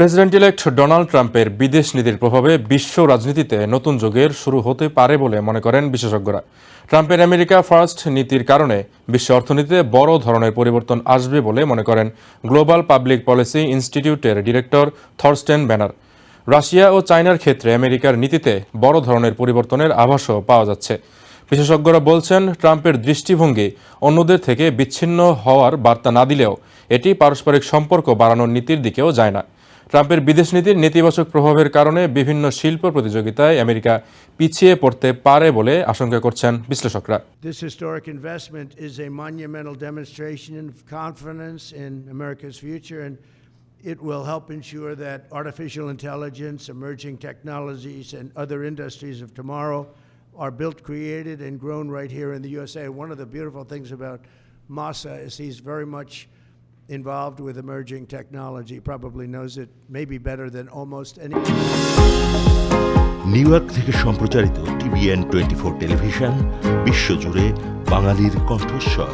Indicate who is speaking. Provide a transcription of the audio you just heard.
Speaker 1: President elect Donald ট্রাম্পের বিদেশ নীতির প্রভাবে বিশ্ব রাজনীতিতে নতুন যুগের শুরু হতে পারে বলে মনে করেন বিশেষজ্ঞরা। ট্রাম্পের আমেরিকা ফার্স্ট নীতির কারণে বিশ্ব অর্থনীতিতে বড় ধরনের পরিবর্তন আসবে বলে মনে করেন গ্লোবাল পাবলিক পলিসি ইনস্টিটিউটের ডিরেক্টর থরস্টেন ব্যানার। রাশিয়া ও চায়নার ক্ষেত্রে আমেরিকার নীতিতে বড় ধরনের পরিবর্তনের আভাসও পাওয়া যাচ্ছে। বিশেষজ্ঞরা বলছেন, ট্রাম্পের দৃষ্টিভঙ্গি অন্যদের থেকে বিচ্ছিন্ন হওয়ার বার্তা না দিলেও এটি পারস্পরিক সম্পর্ক বাড়ানোর নীতির দিকেও যায় না। ট্রাম্পের বিদেশ নীতির নেতিবাচক প্রভাবের কারণে বিভিন্ন শিল্প প্রতিযোগিতায় আমেরিকা পিছিয়ে পড়তে পারে বলে আশঙ্কা করছেন বিশ্লেষকরা
Speaker 2: This historic investment is a monumental demonstration of confidence in America's future, and it will help ensure that artificial intelligence, emerging technologies, and other industries of tomorrow are built, created, and grown right here in the USA. One of the beautiful things about Masa is he's very much involved with emerging technology, probably knows it maybe better than almost any.
Speaker 3: New York থেকে সম্প্রচারিত TVN twenty four television বিশ্বজুড়ে বাঙালির কণ্ঠস্বর